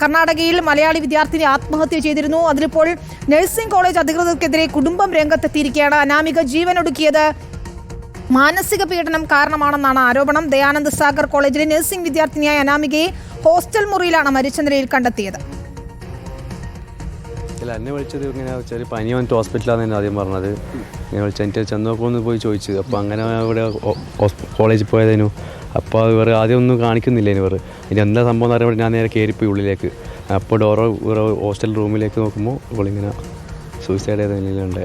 കർണാടകയിൽ മലയാളി വിദ്യാർത്ഥിനി ആത്മഹത്യ ചെയ്തിരുന്നു. അതിലിപ്പോൾ നഴ്സിംഗ് കോളേജ് അധികൃതർക്കെതിരെ കുടുംബം രംഗത്തെത്തിയിരിക്കുകയാണ്. അനാമിക ജീവനൊടുക്കിയത് മാനസിക പീഡനം കാരണമാണെന്നാണ് ആരോപണം. ദയാനന്ദ് സാഗർ കോളേജിലെ നഴ്സിംഗ് വിദ്യാർത്ഥിനിയായ അനാമികയെ ഹോസ്റ്റൽ മുറിയിലാണ് മരിച്ച നിലയിൽ കണ്ടെത്തിയത്. അല്ല എന്നെ വിളിച്ചത് ഇങ്ങനെ ചെറിയ പനി വന്നിട്ട് ഹോസ്പിറ്റലാന്ന് തന്നെ ആദ്യം പറഞ്ഞത്. ഇങ്ങനെ വിളിച്ചു എന്റെ ചെന്ന് നോക്കുമെന്ന് പോയി ചോദിച്ചു. അപ്പോൾ അങ്ങനെ ഇവിടെ കോളേജിൽ പോയതേനു. അപ്പോൾ ഇവർ ആദ്യം ഒന്നും കാണിക്കുന്നില്ല ഇവർ ഇനി എന്താ സംഭവം എന്ന് അറിയുമ്പോൾ ഞാൻ നേരെ കയറിപ്പോയി ഉള്ളിലേക്ക്. അപ്പോൾ ഡോറ് ഹോസ്റ്റൽ റൂമിലേക്ക് നോക്കുമ്പോൾ ഇവളിങ്ങനെ സൂയിസൈഡ് ചെയ്ത നിലയിലുണ്ട്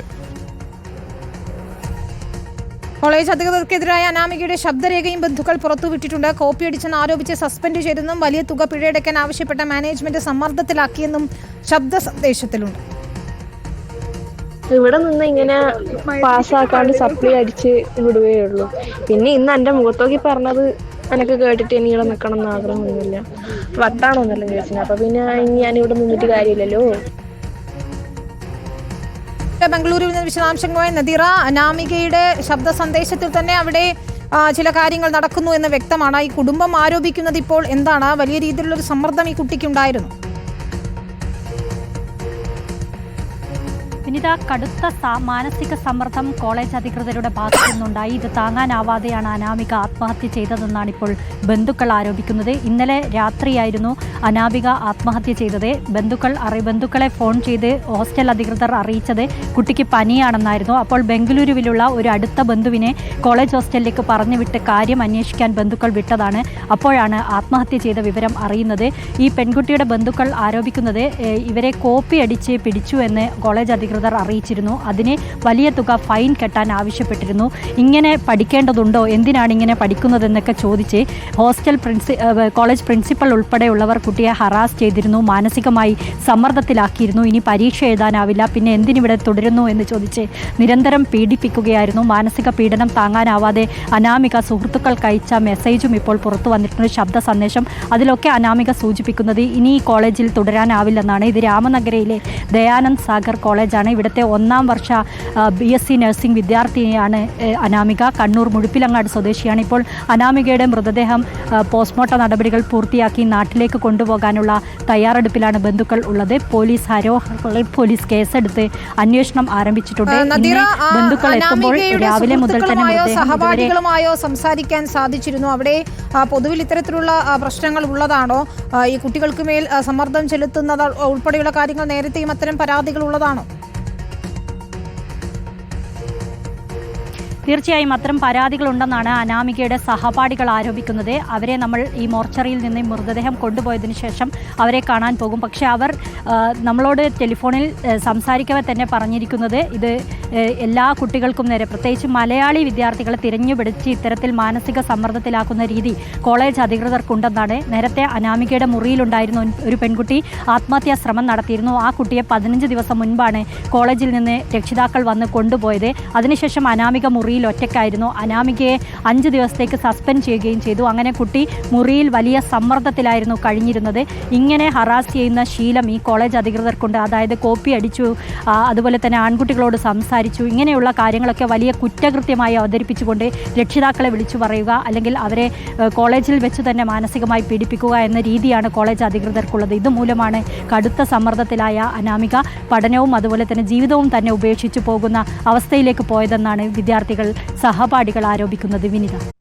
കോളേജ് അധികൃതർക്കെതിരായ അനാമികയുടെ ശബ്ദരേഖയും ബന്ധുക്കൾ പുറത്തുവിട്ടിട്ടുണ്ട് കോപ്പി അടിച്ചെന്ന് ആരോപിച്ച് സസ്പെൻഡ് ചെയ്തെന്നും വലിയ തുക പിഴയടയ്ക്കാൻ ആവശ്യപ്പെട്ട മാനേജ്മെന്റ് സമ്മർദ്ദത്തിലാക്കിയെന്നും ശബ്ദ സന്ദേശത്തിലുണ്ട്. ഇവിടെ നിന്ന് ഇങ്ങനെ പാസ്സാക്കാണ്ട് സപ്ലി അടിച്ച് വിടുകയുള്ളൂ പിന്നെ ഇന്ന് എന്റെ മുഖത്തോക്കി പറഞ്ഞത് എനക്ക് കേട്ടിട്ട് ഇനി ഇവിടെ നിൽക്കണം എന്ന് ആഗ്രഹമൊന്നുമില്ല വട്ടാണോന്നല്ല ചോദിച്ചത് അപ്പൊ പിന്നെ ഇനി ഞാൻ ഇവിടെ നിന്നിട്ട് കാര്യമില്ലല്ലോ. ബംഗളൂരുവിൽ നിന്ന് വിശദാംശങ്ങളുമായി നദിറ. അനാമികയുടെ ശബ്ദ സന്ദേശത്തിൽ തന്നെ അവിടെ ചില കാര്യങ്ങൾ നടക്കുന്നു എന്ന് വ്യക്തമാണ്. ഈ കുടുംബം ആരോപിക്കുന്നത് ഇപ്പോൾ എന്താണ്? വലിയ രീതിയിലുള്ള ഒരു സമ്മർദ്ദം ഈ കുട്ടിക്കുണ്ടായിരുന്നു. വിനിത കടുത്ത മാനസിക സമ്മർദ്ദം കോളേജ് അധികൃതരുടെ ഭാഗത്തു നിന്നുണ്ടായി ഇത് താങ്ങാനാവാതെയാണ് അനാമിക ആത്മഹത്യ ചെയ്തതെന്നാണ് ഇപ്പോൾ ബന്ധുക്കൾ ആരോപിക്കുന്നത്. ഇന്നലെ രാത്രിയായിരുന്നു അനാമിക ആത്മഹത്യ ചെയ്തത്. ബന്ധുക്കൾ അറി ബന്ധുക്കളെ ഫോൺ ചെയ്ത് ഹോസ്റ്റൽ അധികൃതർ അറിയിച്ചത് കുട്ടിക്ക് പനിയാണെന്നായിരുന്നു. അപ്പോൾ ബംഗളൂരുവിലുള്ള ഒരു അടുത്ത ബന്ധുവിനെ കോളേജ് ഹോസ്റ്റലിലേക്ക് പറഞ്ഞു വിട്ട് കാര്യം അന്വേഷിക്കാൻ ബന്ധുക്കൾ വിട്ടതാണ്. അപ്പോഴാണ് ആത്മഹത്യ ചെയ്ത വിവരം അറിയുന്നത്. ഈ പെൺകുട്ടിയുടെ ബന്ധുക്കൾ ആരോപിക്കുന്നത് ഇവരെ കോപ്പി അടിച്ച് പിടിച്ചു എന്ന് കോളേജ് അധികൃതർ അറിയിച്ചിരുന്നു. അതിന് വലിയ തുക ഫൈൻ കെട്ടാൻ ആവശ്യപ്പെട്ടിരുന്നു. ഇങ്ങനെ പഠിക്കേണ്ടതുണ്ടോ? എന്തിനാണ് ഇങ്ങനെ പഠിക്കുന്നതെന്നൊക്കെ ചോദിച്ച് ഹോസ്റ്റൽ പ്രിൻസി കോളേജ് പ്രിൻസിപ്പൽ ഉൾപ്പെടെയുള്ളവർ കുട്ടിയെ ഹറാസ് ചെയ്തിരുന്നു. മാനസികമായി സമ്മർദ്ദത്തിലാക്കിയിരുന്നു. ഇനി പരീക്ഷ എഴുതാനാവില്ല. പിന്നെ എന്തിനിവിടെ തുടരുന്നു എന്ന് ചോദിച്ച് നിരന്തരം പീഡിപ്പിക്കുകയായിരുന്നു. മാനസിക പീഡനം താങ്ങാനാവാതെ അനാമിക സുഹൃത്തുക്കൾക്ക് അയച്ച മെസ്സേജും ഇപ്പോൾ പുറത്തു വന്നിട്ടുണ്ട്. ശബ്ദ സന്ദേശം അതിലൊക്കെ അനാമിക സൂചിപ്പിക്കുന്നത് ഇനി ഈ കോളേജിൽ തുടരാനാവില്ലെന്നാണ്. ഇത് രാമനഗരയിലെ ദയാനന്ദ് സാഗർ കോളേജാണ്. ഇവിടുത്തെ ഒന്നാം വർഷ ബി എസ് സി നഴ്സിംഗ് വിദ്യാർത്ഥിനിയാണ് അനാമിക. കണ്ണൂർ മുഴുപ്പിലങ്ങാട് സ്വദേശിയാണ്. ഇപ്പോൾ അനാമികയുടെ മൃതദേഹം പോസ്റ്റ്മോർട്ടം നടപടികൾ പൂർത്തിയാക്കി നാട്ടിലേക്ക് കൊണ്ടുപോകാനുള്ള തയ്യാറെടുപ്പിലാണ് ബന്ധുക്കൾ ഉള്ളത്. പോലീസ് ഹരോ പോലീസ് കേസെടുത്ത് അന്വേഷണം ആരംഭിച്ചിട്ടുണ്ട്. ബന്ധുക്കൾ എത്തുമ്പോൾ രാവിലെ മുതൽ തന്നെ സഹപാഠികളുമായോ സംസാരിക്കാൻ സാധിച്ചിരുന്നു. അവിടെ പൊതുവിൽ ഇത്തരത്തിലുള്ള പ്രശ്നങ്ങൾ ഉള്ളതാണോ? ഈ കുട്ടികൾക്ക് മേൽ സമ്മർദ്ദം ചെലുത്തുന്നത് ഉൾപ്പെടെയുള്ള കാര്യങ്ങൾ നേരത്തെയും അത്തരം പരാതികൾ ഉള്ളതാണോ? തീർച്ചയായും അത്തരം പരാതികളുണ്ടെന്നാണ് അനാമികയുടെ സഹപാഠികൾ ആരോപിക്കുന്നത്. അവരെ നമ്മൾ ഈ മോർച്ചറിയിൽ നിന്ന് മൃതദേഹം കൊണ്ടുപോയതിനു ശേഷം അവരെ കാണാൻ പോകും. പക്ഷേ അവർ നമ്മളോട് ടെലിഫോണിൽ സംസാരിക്കവെ തന്നെ പറഞ്ഞിരിക്കുന്നത് ഇത് എല്ലാ കുട്ടികൾക്കും നേരെ പ്രത്യേകിച്ച് മലയാളി വിദ്യാർത്ഥികളെ തിരഞ്ഞുപിടിച്ച് ഇത്തരത്തിൽ മാനസിക സമ്മർദ്ദത്തിലാക്കുന്ന രീതി കോളേജ് അധികൃതർക്കുണ്ടെന്നാണ് നേരത്തെ അനാമികയുടെ മുറിയിലുണ്ടായിരുന്ന ഒരു- പെൺകുട്ടി ആത്മഹത്യാ ശ്രമം നടത്തിയിരുന്നു. ആ കുട്ടിയെ പതിനഞ്ച് ദിവസം മുൻപാണ് കോളേജിൽ നിന്ന് രക്ഷിതാക്കൾ വന്ന് കൊണ്ടുപോയത്. അതിനുശേഷം അനാമിക മുറിയിൽ ഒറ്റയ്ക്കായിരുന്നു. അനാമികയെ അഞ്ച് ദിവസത്തേക്ക് സസ്പെൻഡ് ചെയ്യുകയും ചെയ്തു. അങ്ങനെ കുട്ടി മുറിയിൽ വലിയ സമ്മർദ്ദത്തിലായിരുന്നു കഴിഞ്ഞിരുന്നത്. ഇങ്ങനെ ഹറാസ് ചെയ്യുന്ന ശീലം ഈ കോളേജ് അധികൃതർക്കുണ്ട്. അതായത് കോപ്പി അടിച്ചു അതുപോലെ തന്നെ ആൺകുട്ടികളോട് സംസാരിച്ചു ഇങ്ങനെയുള്ള കാര്യങ്ങളൊക്കെ വലിയ കുറ്റകൃത്യമായി അവതരിപ്പിച്ചുകൊണ്ട് രക്ഷിതാക്കളെ വിളിച്ചു പറയുക അല്ലെങ്കിൽ അവരെ കോളേജിൽ വെച്ച് തന്നെ മാനസികമായി പീഡിപ്പിക്കുക എന്ന രീതിയാണ് കോളേജ് അധികൃതർക്കുള്ളത്. ഇതുമൂലമാണ് കടുത്ത സമ്മർദ്ദത്തിലായ അനാമിക പഠനവും അതുപോലെ തന്നെ ജീവിതവും തന്നെ ഉപേക്ഷിച്ചു പോകുന്ന അവസ്ഥയിലേക്ക് പോയതെന്നാണ് വിദ്യാർത്ഥികൾ സഹപാഠികൾ ആരോപിക്കുന്നത്. വിനിത.